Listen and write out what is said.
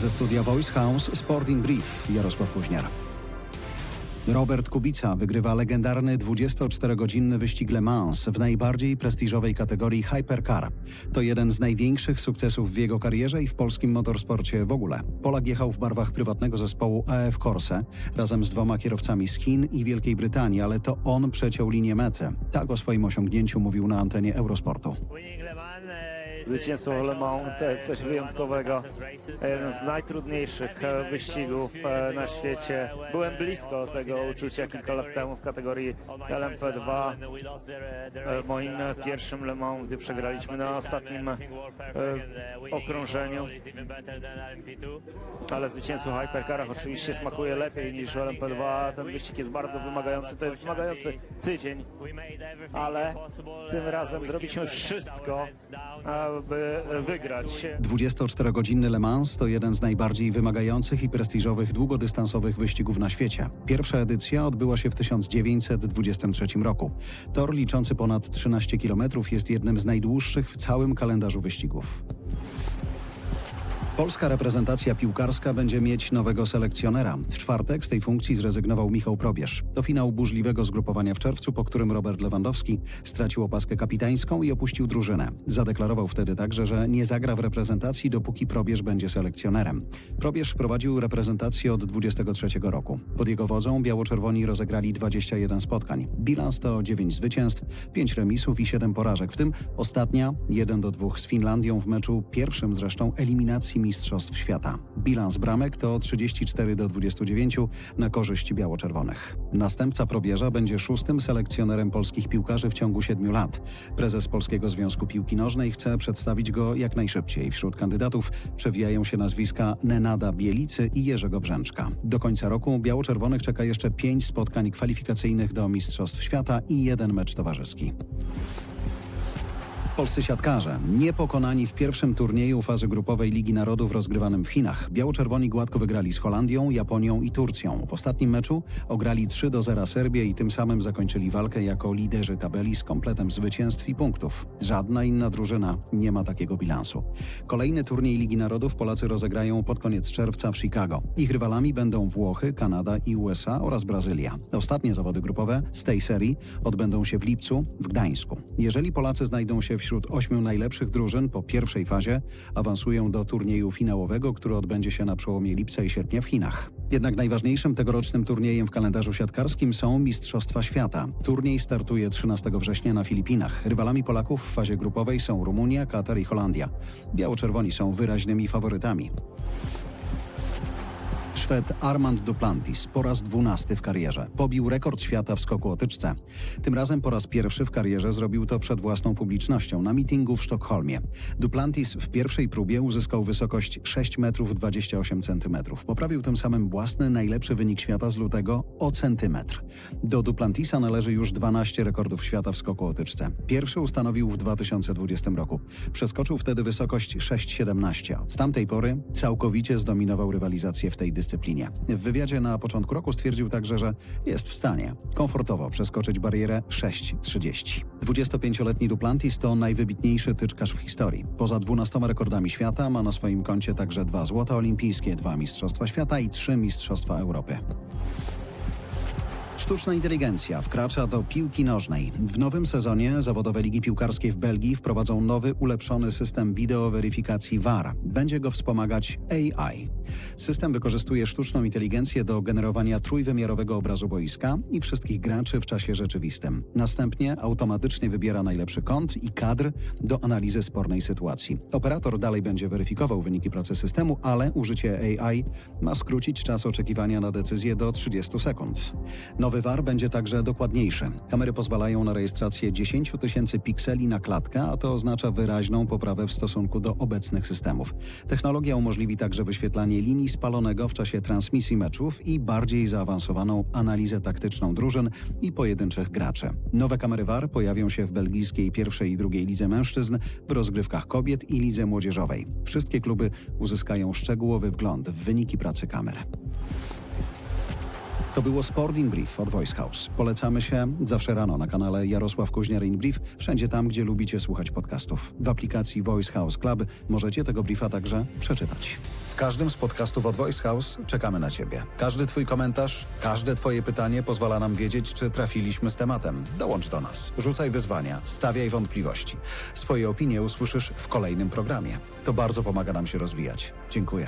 Ze studia Voice House Sport in Brief Jarosław Kuźniar. Robert Kubica wygrywa legendarny 24-godzinny wyścig Le Mans w najbardziej prestiżowej kategorii Hypercar. To jeden z największych sukcesów w jego karierze i w polskim motorsporcie w ogóle. Polak jechał w barwach prywatnego zespołu AF Corse razem z dwoma kierowcami z Chin i Wielkiej Brytanii, ale to on przeciął linię mety. Tak o swoim osiągnięciu mówił na antenie Eurosportu. Zwycięstwo w Le Mans to jest coś wyjątkowego. Jeden z najtrudniejszych e, wyścigów e, na świecie. Byłem blisko tego uczucia kilka lat temu w kategorii LMP2. E, Moim pierwszym Le Mans, gdy przegraliśmy na ostatnim okrążeniu. Ale zwycięstwo w Hypercarach oczywiście smakuje lepiej niż w LMP2. Ten wyścig jest bardzo wymagający. To jest wymagający tydzień, ale tym razem zrobiliśmy wszystko, aby wygrać. 24-godzinny Le Mans to jeden z najbardziej wymagających i prestiżowych długodystansowych wyścigów na świecie. Pierwsza edycja odbyła się w 1923 roku. Tor liczący ponad 13 km jest jednym z najdłuższych w całym kalendarzu wyścigów. Polska reprezentacja piłkarska będzie mieć nowego selekcjonera. W czwartek z tej funkcji zrezygnował Michał Probierz. To finał burzliwego zgrupowania w czerwcu, po którym Robert Lewandowski stracił opaskę kapitańską i opuścił drużynę. Zadeklarował wtedy także, że nie zagra w reprezentacji, dopóki Probierz będzie selekcjonerem. Probierz prowadził reprezentację od 23 roku. Pod jego wodzą biało-czerwoni rozegrali 21 spotkań. Bilans to 9 zwycięstw, 5 remisów i 7 porażek, w tym ostatnia 1 do 2 z Finlandią w meczu pierwszym zresztą eliminacji Mistrzostw Świata. Bilans bramek to 34 do 29 na korzyść biało-czerwonych. Następca Probierza będzie szóstym selekcjonerem polskich piłkarzy w ciągu siedmiu lat. Prezes Polskiego Związku Piłki Nożnej chce przedstawić go jak najszybciej. Wśród kandydatów przewijają się nazwiska Nenada Bielicy i Jerzego Brzęczka. Do końca roku biało-czerwonych czeka jeszcze pięć spotkań kwalifikacyjnych do Mistrzostw Świata i jeden mecz towarzyski. Polscy siatkarze, niepokonani w pierwszym turnieju fazy grupowej Ligi Narodów rozgrywanym w Chinach. Biało-czerwoni gładko wygrali z Holandią, Japonią i Turcją. W ostatnim meczu ograli 3 do 0 Serbię i tym samym zakończyli walkę jako liderzy tabeli z kompletem zwycięstw i punktów. Żadna inna drużyna nie ma takiego bilansu. Kolejny turniej Ligi Narodów Polacy rozegrają pod koniec czerwca w Chicago. Ich rywalami będą Włochy, Kanada i USA oraz Brazylia. Ostatnie zawody grupowe z tej serii odbędą się w lipcu w Gdańsku. Jeżeli Polacy znajdą się wśród ośmiu najlepszych drużyn po pierwszej fazie, awansują do turnieju finałowego, który odbędzie się na przełomie lipca i sierpnia w Chinach. Jednak najważniejszym tegorocznym turniejem w kalendarzu siatkarskim są Mistrzostwa Świata. Turniej startuje 13 września na Filipinach. Rywalami Polaków w fazie grupowej są Rumunia, Katar i Holandia. Biało-czerwoni są wyraźnymi faworytami. Szwed Armand Duplantis po raz dwunasty w karierze pobił rekord świata w skoku o tyczce. Tym razem po raz pierwszy w karierze zrobił to przed własną publicznością na mitingu w Sztokholmie. Duplantis w pierwszej próbie uzyskał wysokość 6 metrów 28 centymetrów. Poprawił tym samym własny najlepszy wynik świata z lutego o centymetr. Do Duplantisa należy już 12 rekordów świata w skoku o tyczce. Pierwszy ustanowił w 2020 roku. Przeskoczył wtedy wysokość 6,17. Od tamtej pory całkowicie zdominował rywalizację w tej dyscyplinie. W wywiadzie na początku roku stwierdził także, że jest w stanie komfortowo przeskoczyć barierę 6,30. 25-letni Duplantis to najwybitniejszy tyczkarz w historii. Poza 12 rekordami świata ma na swoim koncie także dwa złota olimpijskie, dwa mistrzostwa świata i trzy mistrzostwa Europy. Sztuczna inteligencja wkracza do piłki nożnej. W nowym sezonie zawodowe ligi piłkarskie w Belgii wprowadzą nowy, ulepszony system wideoweryfikacji VAR. Będzie go wspomagać AI. System wykorzystuje sztuczną inteligencję do generowania trójwymiarowego obrazu boiska i wszystkich graczy w czasie rzeczywistym. Następnie automatycznie wybiera najlepszy kąt i kadr do analizy spornej sytuacji. Operator dalej będzie weryfikował wyniki pracy systemu, ale użycie AI ma skrócić czas oczekiwania na decyzję do 30 sekund. Nowy VAR będzie także dokładniejszy. Kamery pozwalają na rejestrację 10 tysięcy pikseli na klatkę, a to oznacza wyraźną poprawę w stosunku do obecnych systemów. Technologia umożliwi także wyświetlanie linii spalonego w czasie transmisji meczów i bardziej zaawansowaną analizę taktyczną drużyn i pojedynczych graczy. Nowe kamery VAR pojawią się w belgijskiej pierwszej i drugiej lidze mężczyzn, w rozgrywkach kobiet i lidze młodzieżowej. Wszystkie kluby uzyskają szczegółowy wgląd w wyniki pracy kamer. To było Sport in Brief od Voice House. Polecamy się zawsze rano na kanale Jarosław Kuźniar in Brief, wszędzie tam, gdzie lubicie słuchać podcastów. W aplikacji Voice House Club możecie tego briefa także przeczytać. W każdym z podcastów od Voice House czekamy na Ciebie. Każdy Twój komentarz, każde Twoje pytanie pozwala nam wiedzieć, czy trafiliśmy z tematem. Dołącz do nas. Rzucaj wyzwania, stawiaj wątpliwości. Swoje opinie usłyszysz w kolejnym programie. To bardzo pomaga nam się rozwijać. Dziękuję.